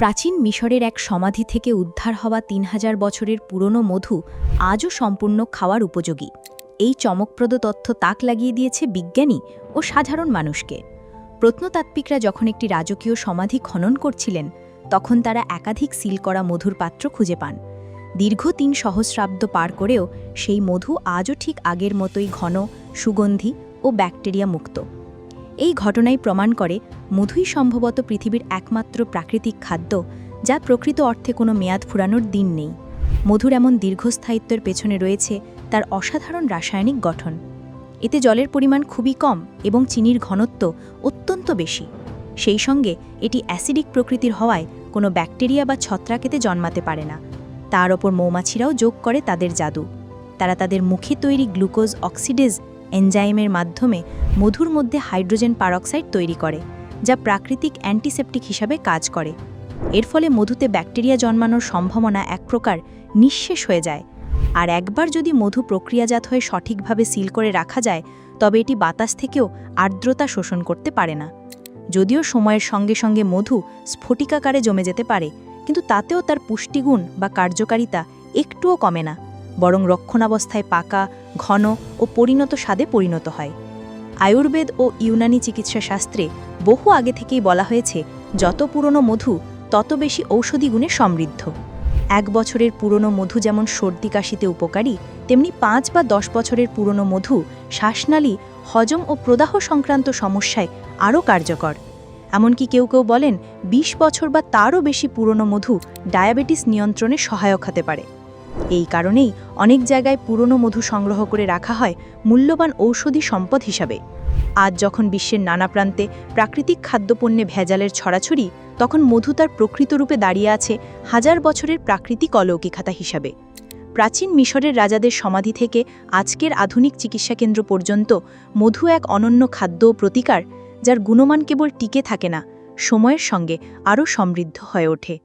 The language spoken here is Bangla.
প্রাচীন মিশরের এক সমাধি থেকে উদ্ধার হওয়া তিন হাজার বছরের পুরনো মধু আজও সম্পূর্ণ খাওয়ার উপযোগী। এই চমকপ্রদ তথ্য তাক লাগিয়ে দিয়েছে বিজ্ঞানী ও সাধারণ মানুষকে। প্রত্নতাত্ত্বিকরা যখন একটি রাজকীয় সমাধি খনন করছিলেন, তখন তারা একাধিক সিল করা মধুর পাত্র খুঁজে পান। দীর্ঘ তিন সহস্রাব্দ পার করেও সেই মধু আজও ঠিক আগের মতোই ঘন, সুগন্ধি ও ব্যাকটেরিয়া মুক্ত। এই ঘটনাই প্রমাণ করে মধুই সম্ভবত পৃথিবীর একমাত্র প্রাকৃতিক খাদ্য যা প্রকৃত অর্থে কোনো মেয়াদ ফুরানোর দিন নেই। মধুর এমন দীর্ঘস্থায়িত্বের পেছনে রয়েছে তার অসাধারণ রাসায়নিক গঠন। এতে জলের পরিমাণ খুবই কম এবং চিনির ঘনত্ব অত্যন্ত বেশি। সেই সঙ্গে এটি অ্যাসিডিক প্রকৃতির হওয়ায় কোনো ব্যাকটেরিয়া বা ছত্রাক এতে জন্মাতে পারে না। তার ওপর মৌমাছিরাও যোগ করে তাদের জাদু। তারা তাদের মুখে তৈরি গ্লুকোজ অক্সিডেজ এনজাইমের মাধ্যমে মধুর মধ্যে হাইড্রোজেন পারক্সাইড তৈরি করে, যা প্রাকৃতিক অ্যান্টিসেপটিক হিসাবে কাজ করে। এর ফলে মধুতে ব্যাকটেরিয়া জন্মানোর সম্ভাবনা এক প্রকার নিঃশেষ হয়ে যায়। আর একবার যদি মধু প্রক্রিয়াজাত হয়ে সঠিকভাবে সিল করে রাখা যায়, তবে এটি বাতাস থেকেও আর্দ্রতা শোষণ করতে পারে না। যদিও সময়ের সঙ্গে সঙ্গে মধু স্ফটিকাকারে জমে যেতে পারে, কিন্তু তাতেও তার পুষ্টিগুণ বা কার্যকারিতা একটুও কমে না। বরং রক্ষণাবস্থায় পাকা, ঘন ও পরিণত স্বাদে পরিণত হয়। আয়ুর্বেদ ও ইউনানি চিকিৎসা শাস্ত্রে বহু আগে থেকেই বলা হয়েছে, যত পুরনো মধু, তত বেশি ঔষধি গুণে সমৃদ্ধ। এক বছরের পুরনো মধু যেমন সর্দি কাশিতে উপকারী, তেমনি পাঁচ বা দশ বছরের পুরনো মধু শ্বাসনালী, হজম ও প্রদাহ সংক্রান্ত সমস্যায় আরও কার্যকর। এমনকি কেউ কেউ বলেন ২০ বছর বা তারও বেশি পুরনো মধু ডায়াবেটিস নিয়ন্ত্রণে সহায়ক হতে পারে। এই কারণেই অনেক জায়গায় পুরনো মধু সংগ্রহ করে রাখা হয় মূল্যবান ঔষধি সম্পদ হিসাবে। আজ যখন বিশ্বের নানা প্রান্তে প্রাকৃতিক খাদ্যপণ্যে ভেজালের ছড়াছড়ি, তখন মধু তার প্রকৃত রূপে দাঁড়িয়ে আছে হাজার বছরের প্রাকৃতিক অলৌকিকতা হিসাবে। প্রাচীন মিশরের রাজাদের সমাধি থেকে আজকের আধুনিক চিকিৎসা কেন্দ্র পর্যন্ত মধু এক অনন্য খাদ্য ও প্রতিকার, যার গুণমান কেবল টিকে থাকে না, সময়ের সঙ্গে আরও সমৃদ্ধ হয়ে ওঠে।